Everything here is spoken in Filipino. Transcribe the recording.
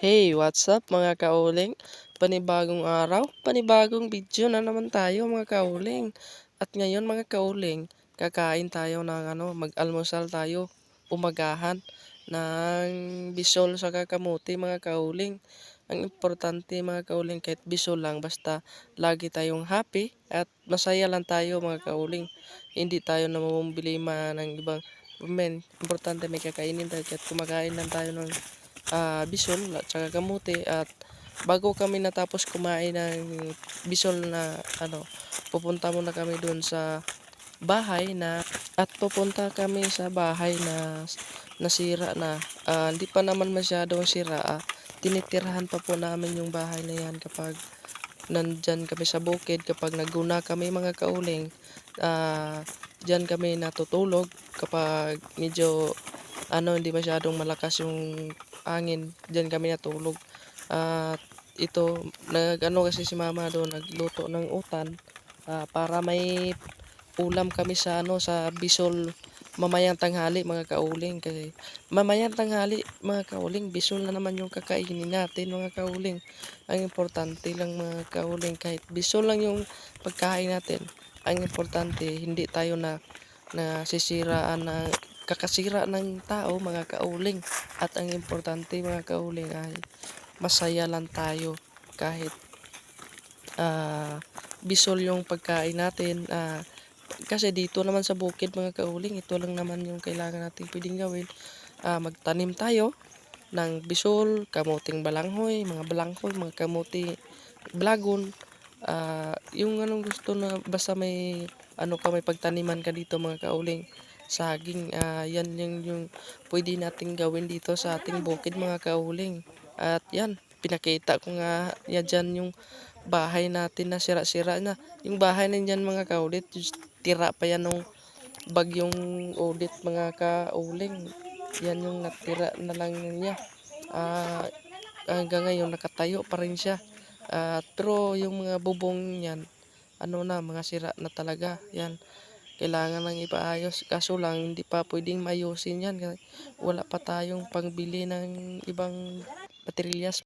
Hey, what's up mga kauling? Panibagong araw, panibagong video na naman tayo mga kauling. At ngayon mga kauling, kakain tayo ng ano, mag-almusal tayo, umagahan ng bisol sa kakamuti mga kauling. Ang importante mga kauling kahit bisol lang basta lagi tayong happy at masaya lang tayo mga kauling. Hindi tayo namumbilima ng ibang men. Importante may kakainin tayo at kumakain lang tayo ng ah, bisol at saka kamuti at bago kami natapos kumain ng bisol na ano pupunta muna kami doon sa bahay na at pupunta kami sa bahay na nasira na Ah, hindi pa naman masyadong sira ah. tinitirahan pa po namin yung bahay na yan kapag nandyan kami sa bukid kapag naguna kami mga kauling ah dyan kami natutulog kapag medyo ano hindi masyadong malakas yung hangin. Dyan kami natulog. At ito nag ano kasi si mama doon nagluto ng utan ah, para may ulam kami sa ano sa bisol. Mamayang tanghali mga kauling kasi mamayang tanghali mga kauling bisol na naman yung kakainin natin mga kauling. Ang importante lang mga kauling kahit bisol lang yung pagkain natin ang importante hindi tayo na nasisiraan ng kakasira ng tao mga kauling. At ang importante mga kauling ay masaya lang tayo kahit ah, bisol yung pagkain natin. Ah, kasi dito naman sa bukid mga kauling ito lang naman yung kailangan natin pwedeng gawin. Ah, magtanim tayo ng bisol, kamuting balanghoy, mga balanghoy, mga kamuti blagon. Ah, yung anong gusto na basta may ano ka may pagtaniman ka dito mga kauling saging ah, yan yung, yung pwede nating gawin dito sa ating bukid mga kauling. At yan pinakita ko nga yan dyan yung bahay natin na sira-sira na. Yung bahay na yan mga kaulit tira pa yan ng bagyong udit mga kauling. Yan yung natira na lang niya. Ah, hanggang ngayon nakatayo pa rin siya. At pero yung mga bubong niyan ano na mga sira na talaga. Yan kailangan nang ipaayos kaso lang hindi pa pwedeng mayusin yan. Wala pa tayong pangbili ng ibang materials